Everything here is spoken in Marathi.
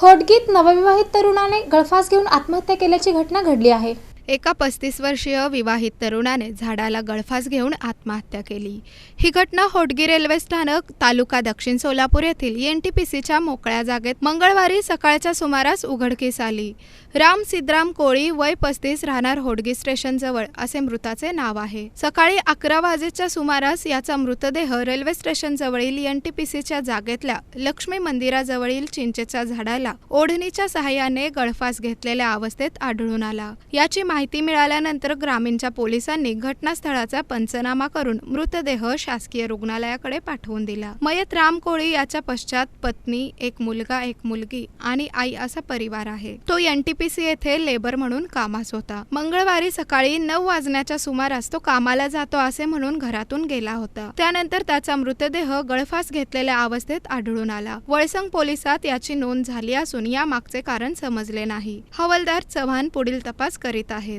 होटगीत नवविवाहित तरुणाने गळफास घेऊन आत्महत्या केल्याची घटना घडली आहे. एका पस्तीस वर्षीय विवाहित तरुणाने झाडाला गळफास घेऊन आत्महत्या केली. ही घटना होडगी रेल्वे स्थानक तालुका दक्षिण सोलापूर येथील एन टी पी सीच्या मोकळ्या जागेत मंगळवारी सकाळच्या सुमारास उघडकीस आली. राम सिद्धराम कोळी वय पस्तीस राहणार होडगी स्टेशन जवळ असे मृताचे नाव आहे. सकाळी अकरा वाजेच्या सुमारास याचा मृतदेह रेल्वे स्टेशन जवळील एन टी पी सीच्या जागेतल्या लक्ष्मी मंदिराजवळील चिंचेच्या झाडाला ओढणीच्या सहाय्याने गळफास घेतलेल्या अवस्थेत आढळून आला. याची माहिती माहिती मिळाल्यानंतर ग्रामीणच्या पोलिसांनी घटनास्थळाचा पंचनामा करून मृतदेह शासकीय रुग्णालयाकडे पाठवून दिला. मयत राम कोळी याच्या पश्चात पत्नी एक मुलगा एक मुलगी आणि आई असा परिवार आहे. तो एनटीपीसी येथे लेबर म्हणून कामास होता. मंगळवारी सकाळी नऊ वाजण्याच्या सुमारास तो कामाला जातो असे म्हणून घरातून गेला होता. त्यानंतर त्याचा मृतदेह गळफास घेतलेल्या अवस्थेत आढळून आला. वळसंग पोलिसात याची नोंद झाली असून या मागचे कारण समजले नाही. हवालदार चव्हाण पुढील तपास करीत आहे.